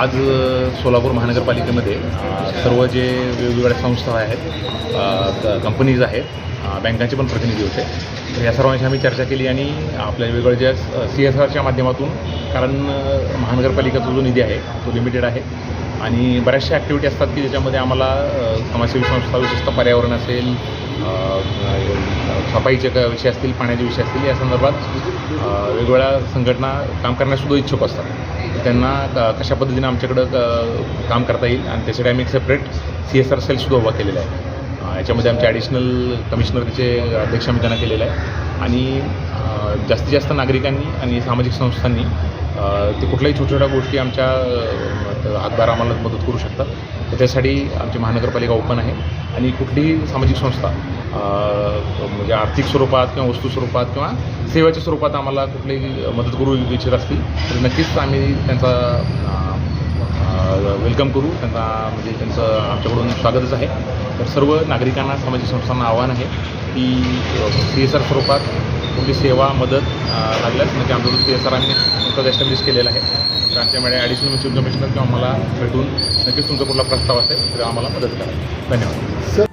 आज सोलापूर महानगरपालिकेमध्ये सर्व जे वेगवेगळ्या संस्था आहेत कंपनीज आहेत बँकांचे पण प्रतिनिधी होते. तर या सर्वांशी आम्ही चर्चा केली आणि आपल्या वेगवेगळ्या ज्या सी एस आरच्या माध्यमातून कारण महानगरपालिकेचा जो निधी आहे तो लिमिटेड आहे. आणि बऱ्याचशा ॲक्टिव्हिटी असतात की ज्याच्यामध्ये आम्हाला समाजसेवी संस्था विशेषतः पर्यावरण असेल सफाईचे क- विषय असतील पाण्याचे विषय असतील या संदर्भात वेगवेगळ्या संघटना काम करण्यासुद्धा इच्छुक असतात. त्यांना क- कशा पद्धतीने आमच्याकडं क- काम करता येईल. आणि त्यासाठी आम्ही एक सेपरेट सी एस आर सेलसुद्धा उभा केलेला आहे. याच्यामध्ये आमचे ॲडिशनल कमिशनरचे अध्यक्ष आम्ही त्यांना केलेलं आहे. आणि जास्तीत जास्त नागरिकांनी आणि सामाजिक संस्थांनी ते कुठल्याही छोट्या छोट्या गोष्टी आमच्या हातभार आम्हाला मदत करू शकतात. त्याच्यासाठी आमची महानगरपालिका ओपन आहे. आणि कुठलीही सामाजिक संस्था म्हणजे आर्थिक स्वरूपात किंवा वस्तू स्वरूपात किंवा सेवेच्या स्वरूपात आम्हाला कुठलीही मदत करू इच्छित असतील तर नक्कीच आम्ही त्यांचा वेलकम करू. त्यांना म्हणजे त्यांचं आमच्याकडून स्वागतच आहे. तर सर्व नागरिकांना सामाजिक संस्थांना आव्हान आहे की सी एस आर स्वरूपात कुठली सेवा मदत लागल्यास म्हणजे आमचा सी एस आर आम्ही नुकताच एस्टॅब्लिश केलेला आहे. तर आमच्यामुळे ॲडिशनल म्युच्युअल कमिशनर किंवा आम्हाला भेटून नक्कीच तुमचा कुठला प्रस्ताव असेल तर आम्हाला मदत करा. धन्यवाद. सर